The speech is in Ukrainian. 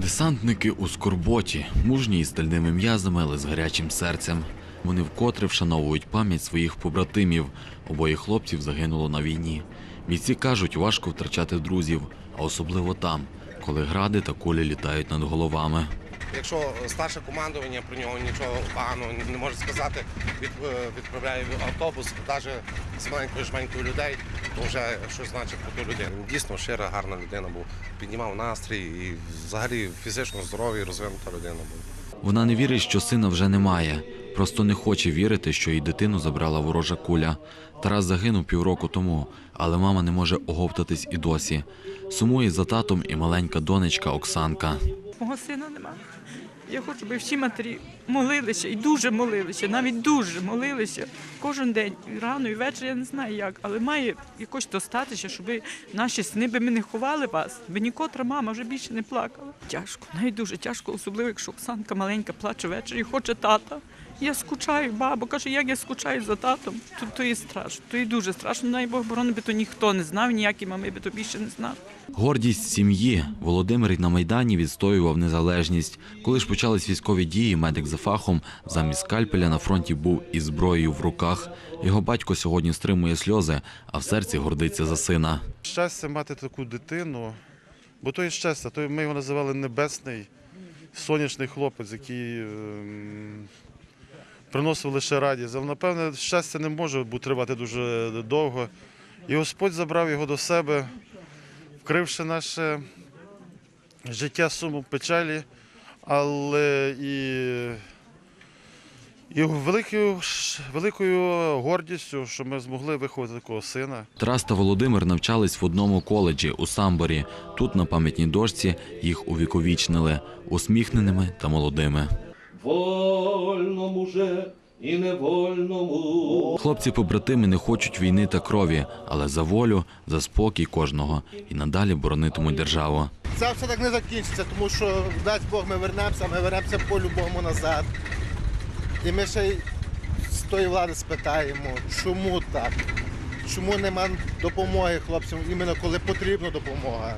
Десантники у скорботі, мужні із стальними м'язами, але з гарячим серцем. Вони вкотре вшановують пам'ять своїх побратимів. Обоє хлопців загинуло на війні. Бійці кажуть, важко втрачати друзів, а особливо там, коли гради та кулі літають над головами. Якщо старше командування про нього нічого поганого не може сказати, від, відправляє автобус, навіть з маленькою жменькою людей, вже щось значить про ту людину. Він Дійсно щира, гарна людина був. Піднімав настрій і взагалі фізично здоровий, розвинута людина була. Вона не вірить, що сина вже немає. Просто не хоче вірити, що її дитину забрала ворожа куля. Тарас загинув півроку тому, але мама не може оговтатись і досі. Сумує за татом і маленька донечка Оксанка. Мого сина нема. Я хочу, щоб всі матері молилися і дуже молилися, навіть дуже молилися кожен день, рано і ввечері, я не знаю як, але має якось достатися, щоб наші сни би ми не ховали вас, би нікотра мама вже більше не плакала. Тяжко, навіть дуже тяжко, особливо, якщо Оксанка маленька плаче ввечері і хоче тата. Я скучаю, бабу, каже, як я скучаю за татом, то, то і страшно, то і дуже страшно. Най Бог борони би то ніхто не знав, ніякі мами би то більше не знав. Гордість сім'ї. Володимир на Майдані відстоював незалежність. Коли ж почались військові дії, медик за фахом замість скальпеля на фронті був із зброєю в руках. Його батько сьогодні стримує сльози, а в серці гордиться за сина. Щастя мати таку дитину, бо то є щастя, то ми його називали небесний сонячний хлопець, який ем, приносив лише радість. Але, напевне, щастя не може бути тривати дуже довго. І Господь забрав його до себе, вкривши наше життя суму печалі, але і, і великою, великою гордістю, що ми змогли виховати такого сина. Тарас та Володимир навчались в одному коледжі у Самборі. Тут на пам'ятній дошці їх увіковічнили усміхненими та молодими. Вольному же і невольному. Хлопці-побратими не хочуть війни та крові, але за волю, за спокій кожного і надалі боронитимуть державу. Це все так не закінчиться, тому що дасть Бог ми вернемося, ми вернемося по-любому назад. І ми ще й з тої влади спитаємо, чому так? Чому нема допомоги хлопцям, іменно коли потрібна допомога?